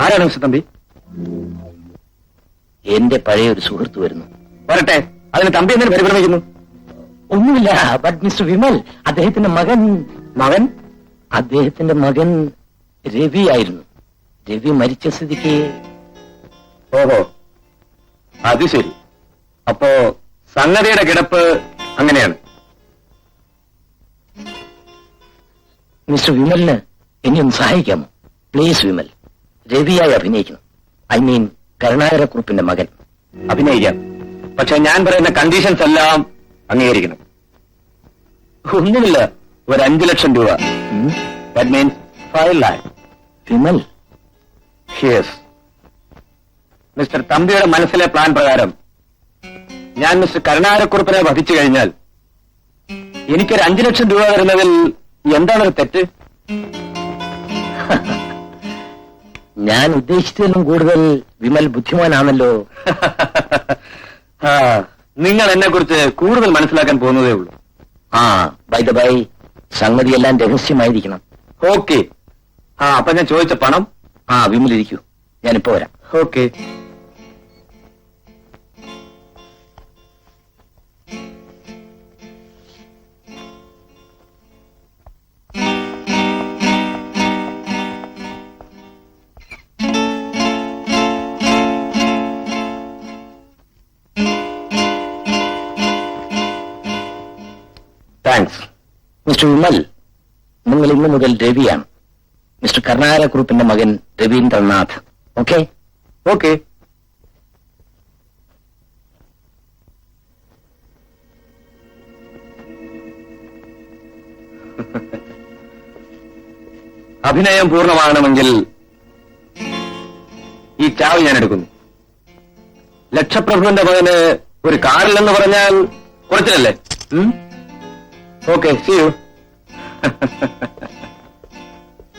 ആരാണ് തമ്പി? എന്റെ പഴയ ഒരു സുഹൃത്ത് വരുന്നു. വരട്ടെ. അതിന് തമ്പി എന്തിനു പരിഭ്രമിക്കുന്നു? ഒന്നുമില്ല ബട്ട് മിസ്റ്റർ വിമൽ അദ്ദേഹത്തിന്റെ മകൻ മകൻ? അദ്ദേഹത്തിന്റെ മകൻ രവി ആയിരുന്നു. രവി മരിച്ച സ്ഥിതിക്ക് ഓഹോ. അത് ശരി. അപ്പോ സംഗതിയുടെ കിടപ്പ് അങ്ങനെയാണ്. മിസ്റ്റർ വിമലിന് എന്നെ ഒന്ന് സഹായിക്കാമോ? പ്ലീസ് വിമൽ. രവിയായി അഭിനയിക്കുന്നു. ഐ മീൻ കരുണാകരക്കുറുപ്പിന്റെ മകൻ. അഭിനയിക്കാം. പക്ഷെ ഞാൻ പറയുന്ന കണ്ടീഷൻസ് എല്ലാം അംഗീകരിക്കണം ഒന്നുമില്ല. ഒരു അഞ്ചു ലക്ഷം രൂപ? That means five lakh Vimal. Yes mister തമ്പിയുടെ മനസ്സിലെ പ്ലാൻ പ്രകാരം ഞാൻ മിസ്റ്റർ കരുണാകരക്കുറുപ്പിനെ വധിച്ചു കഴിഞ്ഞാൽ എനിക്കൊരു അഞ്ചു ലക്ഷം രൂപ വരുന്നതിൽ എന്താണ് തെറ്റ്? ഞാൻ ഉദ്ദേശിച്ചതിലും കൂടുതൽ വിമൽ ബുദ്ധിമാനാണല്ലോ. ആ, നിങ്ങൾ എന്നെ കുറിച്ച് കൂടുതൽ മനസ്സിലാക്കാൻ പോകുന്നതേ ഉള്ളൂ. ആ ബൈ ദ ബൈ സംഗതിയെല്ലാം രഹസ്യമായിരിക്കണം. ഓക്കെ ആ അപ്പൊ ഞാൻ ചോദിച്ച പണം? ആ വിമലിരിക്കൂ. ഞാനിപ്പോ വരാം. ഓക്കെ താങ്ക്സ് മിസ്റ്റർ വിമൽ നിങ്ങൾ ഇന്നു മുതൽ രവിയാണ്. മിസ്റ്റർ കരുണാകരക്കുറുപ്പിന്റെ മകൻ രവീന്ദ്രനാഥ്. ഓക്കെ? ഓക്കെ. അഭിനയം പൂർണമാകണമെങ്കിൽ ഈ ചാവ് ഞാൻ എടുക്കുന്നു. ലക്ഷപ്രഭുവിന്റെ മകന് ഒരു കാറില്ലെന്ന് പറഞ്ഞാൽ കുറച്ചിലല്ലേ? Okay, see you.